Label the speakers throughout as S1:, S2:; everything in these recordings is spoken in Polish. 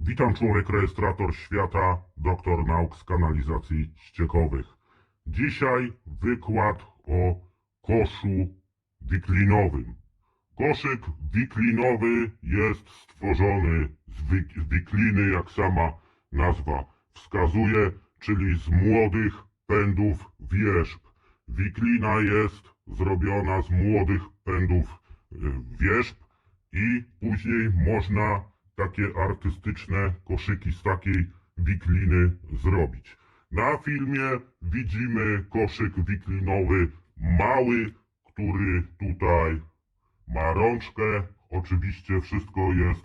S1: Witam człowiek rejestrator świata, doktor nauk z kanalizacji ściekowych. Dzisiaj wykład o koszu wiklinowym. Koszyk wiklinowy jest stworzony z, wi- z wikliny, jak sama nazwa wskazuje, czyli z młodych pędów wierzb. Wiklina jest zrobiona z młodych pędów y, wierzb i później można takie artystyczne koszyki z takiej wikliny zrobić. Na filmie widzimy koszyk wiklinowy mały, który tutaj ma rączkę. Oczywiście wszystko jest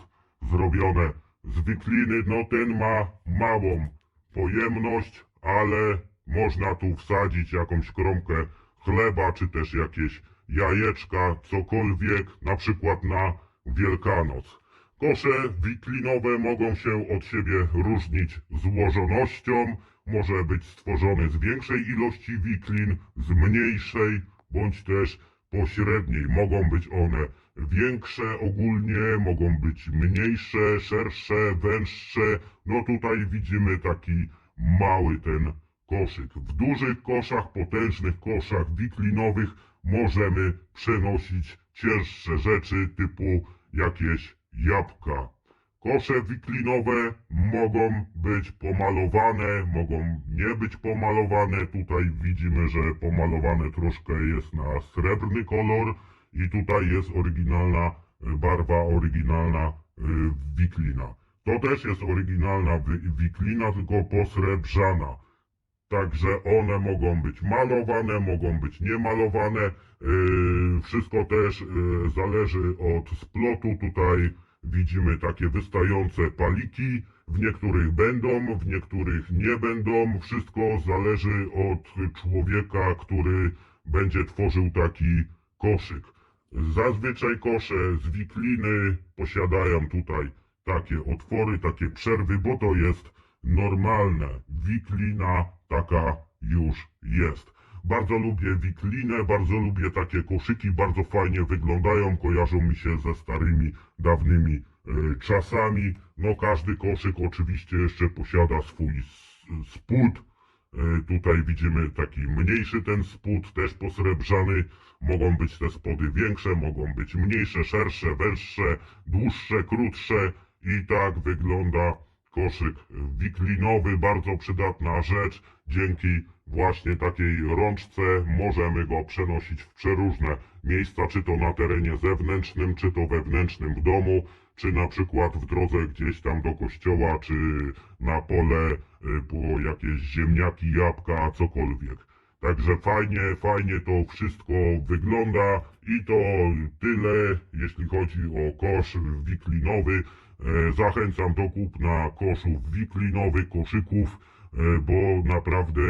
S1: zrobione z wikliny. No ten ma małą pojemność, ale można tu wsadzić jakąś kromkę chleba, czy też jakieś jajeczka, cokolwiek, na przykład na Wielkanoc. Kosze wiklinowe mogą się od siebie różnić złożonością. Może być stworzony z większej ilości wiklin, z mniejszej, bądź też pośredniej. Mogą być one większe ogólnie, mogą być mniejsze, szersze, węższe. No tutaj widzimy taki mały ten koszyk. W dużych koszach, potężnych koszach wiklinowych możemy przenosić cięższe rzeczy typu jakieś jabłka. Kosze wiklinowe mogą być pomalowane, mogą nie być pomalowane. Tutaj widzimy, że pomalowane troszkę jest na srebrny kolor i tutaj jest oryginalna y, barwa, oryginalna y, wiklina. To też jest oryginalna wi- wiklina, tylko posrebrzana. Także one mogą być malowane, mogą być niemalowane. Yy, wszystko też zależy od splotu. Tutaj widzimy takie wystające paliki. W niektórych będą, w niektórych nie będą. Wszystko zależy od człowieka, który będzie tworzył taki koszyk. Zazwyczaj kosze z wikliny posiadają tutaj takie otwory, takie przerwy, bo to jest normalne. Wiklina taka już jest. Bardzo lubię wiklinę, bardzo lubię takie koszyki, bardzo fajnie wyglądają, kojarzą mi się ze starymi, dawnymi e, czasami. No każdy koszyk oczywiście jeszcze posiada swój spód. E, Tutaj widzimy taki mniejszy ten spód, też posrebrzany. Mogą być te spody większe, mogą być mniejsze, szersze, węższe, dłuższe, krótsze. I tak wygląda koszyk wiklinowy, bardzo przydatna rzecz. Dzięki właśnie takiej rączce możemy go przenosić w przeróżne miejsca, czy to na terenie zewnętrznym, czy to wewnętrznym w domu, czy na przykład w drodze gdzieś tam do kościoła, czy na pole y, po jakieś ziemniaki, jabłka, cokolwiek. Także fajnie, fajnie to wszystko wygląda i to tyle, jeśli chodzi o kosz wiklinowy. E, Zachęcam do kupna koszów wiklinowych, koszyków, e, bo naprawdę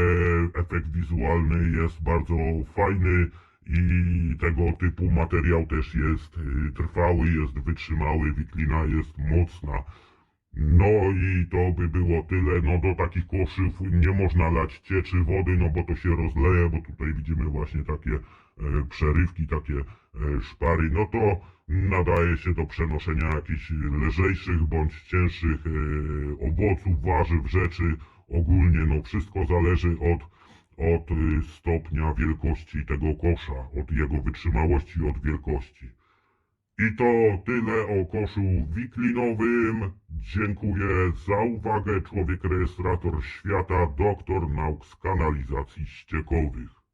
S1: efekt wizualny jest bardzo fajny i tego typu materiał też jest e, trwały, jest wytrzymały, wiklina jest mocna. No i to by było tyle. No do takich koszów nie można lać cieczy wody, no bo to się rozleje, bo tutaj widzimy właśnie takie e, przerywki, takie e, szpary. No to nadaje się do przenoszenia jakichś lżejszych bądź cięższych e, owoców, warzyw, rzeczy. Ogólnie no wszystko zależy od, od stopnia wielkości tego kosza, od jego wytrzymałości, od wielkości. I to tyle o koszu wiklinowym. Dziękuję za uwagę. Człowiek rejestrator świata, doktor nauk z kanalizacji ściekowych.